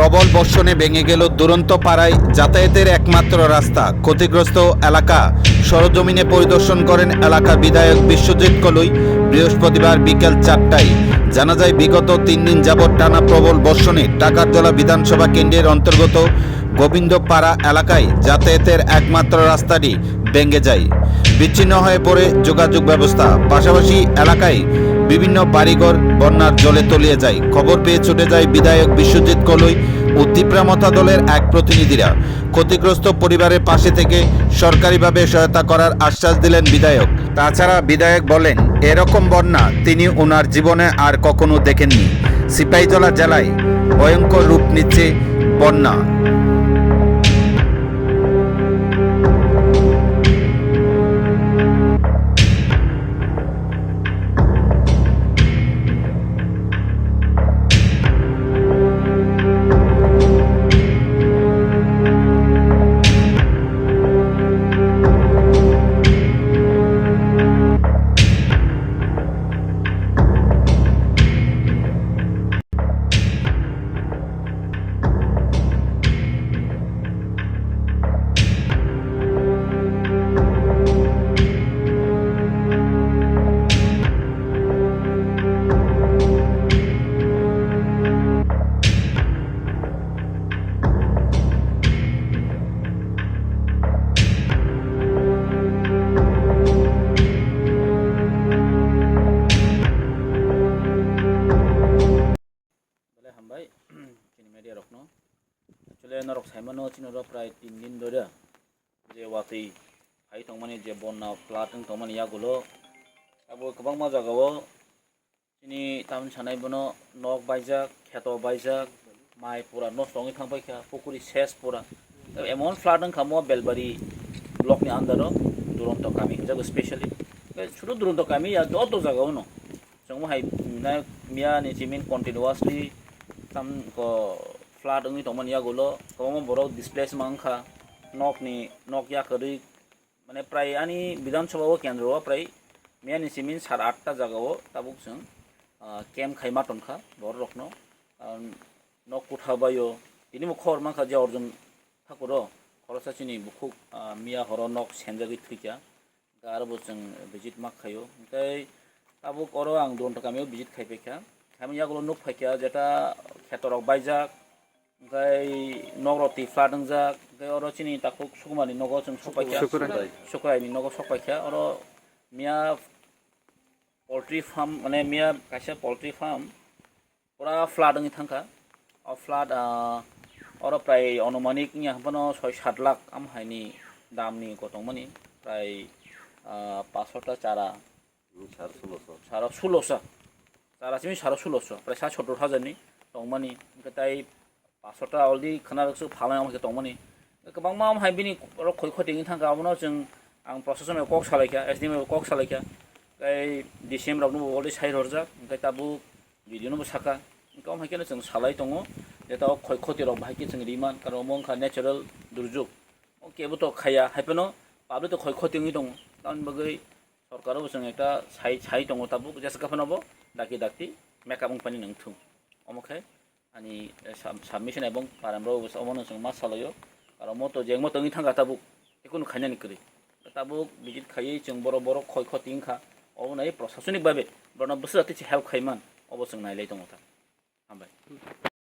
প্রবল বর্ষণে ভেঙে গেল দুরন্ত পাড়ায় যাতায়াতের একমাত্র রাস্তা। ক্ষতিগ্রস্ত এলাকা। সরজমিনে পরিদর্শন করেন এলাকার বিধায়ক বিশ্বজিৎ কলুই। বৃহস্পতিবার বিকেল চারটায়। জানা যায়, বিগত তিন দিন যাবৎ টানা প্রবল বর্ষণে টাকারজলা বিধানসভা কেন্দ্রের অন্তর্গত গোবিন্দপাড়া এলাকায় যাতায়াতের একমাত্র রাস্তাটি ভেঙে যায়। বিচ্ছিন্ন হয়ে পড়ে যোগাযোগ ব্যবস্থা। পাশাপাশি এলাকায় বিভিন্ন বাড়িঘর বন্যার জলে তলিয়ে যায়। খবর পেয়ে ছুটে যায় বিধায়ক বিশ্বজিৎ কলই ও তিপ্রামতা দলের এক প্রতিনিধিরা। ক্ষতিগ্রস্ত পরিবারের পাশে থেকে সরকারিভাবে সহায়তা করার আশ্বাস দিলেন বিধায়ক। তাছাড়া বিধায়ক বলেন, এরকম বন্যা তিনি ওনার জীবনে আর কখনো দেখেননি। সিপাহীজলা জেলায় ভয়ঙ্কর রূপ নিচ্ছে বন্যা। টিয়া রকনো আসলে নরক সাইমানো চিনর প্রায় তিন দিন ধরে যে ওয়াতেই হাই তংমানি যে বন্যা প্লাটং তংমানি ইয়াগুলো আবো গোবাং মা জাগাও চিনি তামিন সানাই বনো নক বাইজাক খেত বাইজাক মাই পুরা নষ্ট হয়ে থাকবাই খা পুকুরি শেষ পুরা এমন ফ্লাটং খামো বেলবাড়ি ব্লকনি আন্ডারও দুরন্ত কামি যাগো স্পেশালি শুধু দুরন্ত কামি আর অত জাগাও ন সঙ্গে হাই মিয়া নিচিমিন continuously tam ko flat ngi tong man ya gulo ko mo boro displace mang kha nok ni nok ya kari মানে প্রায় আনি বিধানসভা কেন্দ্র প্রায় মেয়ানি সিমিন সাড়ে আটটা জায়গাও তাবুক जों কেম খাইমা টনখা বড় রকম নক কোঠাবায়ো ইনি খর মাখা যে অর্জন ঠাকুর খরচা চিনি বুকুক মিয়া হর নক সেনজাগি থুইকা गार बोजों भिजिट मा खायो ओमफ्राय आबुक अर आं दन थाखाय भिजिट खायबायखा আমি ইয়াগুলো নুক ফাইকিয়া যেটা খেতরক বাইজাক গাই নগরতি ফ্লাডং যাক গাই অর চিনি তাকু সুকুমানি নগ চুন সপাইকিয়া সুকুরাইনি নগ সপাইকিয়া অর মিয়া পোলট্রি ফার্ম মানে মিয়া কাছে পোলট্রি ফার্ম পুরা ফ্লাডং থাকা অ ফ্লাড অর প্রায় অনুমানিক ইয়া হবানো ছয় সাত লাখ আম হাইনি দামনি গতমানি প্রায় পাঁচশোটা চারা। সাড়ে ষোলোশো। সাড়ে ষোলোশো। चारासिम सारो सोल'स' ओमफ्राय सा सत्तर हाजारनि दंमानि ओमफ्राय पासस'ता अलरेडि खोनादोंसो फालाङाव आंखौ दंमानि गोबां मा हाय बिनि खय खयथिनि थांगा उनाव जों आं प्रशासनाव कक सालायखा एस डि एम कक सालायखा ओमफ्राय डिसेम्बरावनो अलरेडि साइड हरजा ओमफ्राय दाबो बिदिनोबो साखा ओंखाम हायखेनो जों सालाय दङ যেটাও ক্ষয় ক্ষতির অবাহিকে সঙ্গে রিমান কারণ অমংখা ন্যাচারাল দুর্যোগ কেবো তো খাইয়া হাইপেন পাবলিক তো ক্ষয় ক্ষতি দং কারণ বগৈ সরকারও সঙ্গে একটা ছাই ছাই দং তাবো জেসকাফেন হব डाकी डाकी मेकआप पनि नोंथुं अमखाय अनि साबमिशन एबं पाराम्रो अमन जों मा सालायो आरो मत जें मत नि थांगा ताबुक एखुनु खायनानि करे ताबुक बिजित खायै जों बर' बर' खय खति इंखा अबनाय प्रशासनिक भाबे बरन बसु जाति हेल्प खायमान अबसं नायलाय दङ था हामबाय